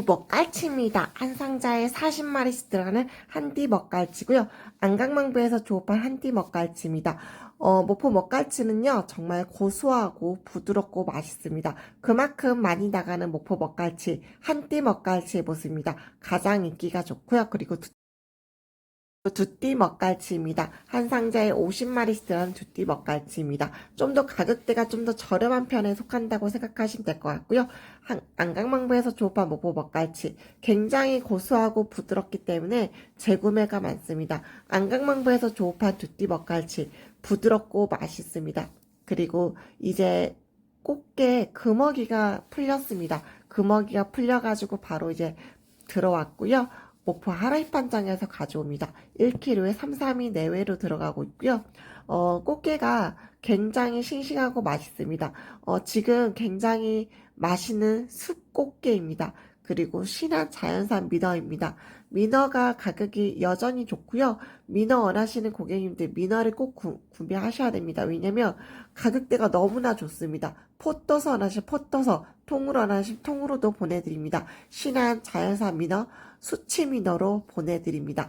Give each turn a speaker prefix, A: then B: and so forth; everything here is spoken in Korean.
A: 모프 먹갈치입니다. 한 상자에 40마리씩 들어가는 한띠 먹갈치고요. 안강망부에서 조업한 한띠 먹갈치입니다. 어, 모포 먹갈치는요, 정말 고소하고 부드럽고 맛있습니다. 그만큼 많이 나가는 모포 먹갈치, 한띠 먹갈치의 모습입니다. 가장 인기가 좋고요. 그리고 두, 두띠 먹갈치입니다. 한 상자에 50마리씩 들어가는 두띠 먹갈치입니다. 좀 더 가격대가 좀 더 저렴한 편에 속한다고 생각하시면 될 것 같고요. 한- 안강망부에서 조업한 모포 먹갈치 굉장히 고소하고 부드럽기 때문에 재구매가 많습니다. 안강망부에서 조업한 두띠 먹갈치 부드럽고 맛있습니다. 그리고 이제 꽃게 금어기가 풀렸습니다. 금어기가 풀려가지고 바로 이제 들어왔고요. 목포 하라이판장에서 가져옵니다. 1kg에 3, 3이 내외로 들어가고 있고요. 어, 꽃게가 굉장히 싱싱하고 맛있습니다. 어, 지금 굉장히 맛있는 숲꽃게입니다. 그리고 신한 자연산 민어입니다. 민어가 가격이 여전히 좋고요. 민어 원하시는 고객님들 민어를 꼭 구, 구매하셔야 됩니다. 왜냐면 가격대가 너무나 좋습니다. 포 떠서 원하시면 포 떠서 통으로 원하시면 통으로도 보내드립니다. 신한 자연산 민어 수치 민어로 보내드립니다.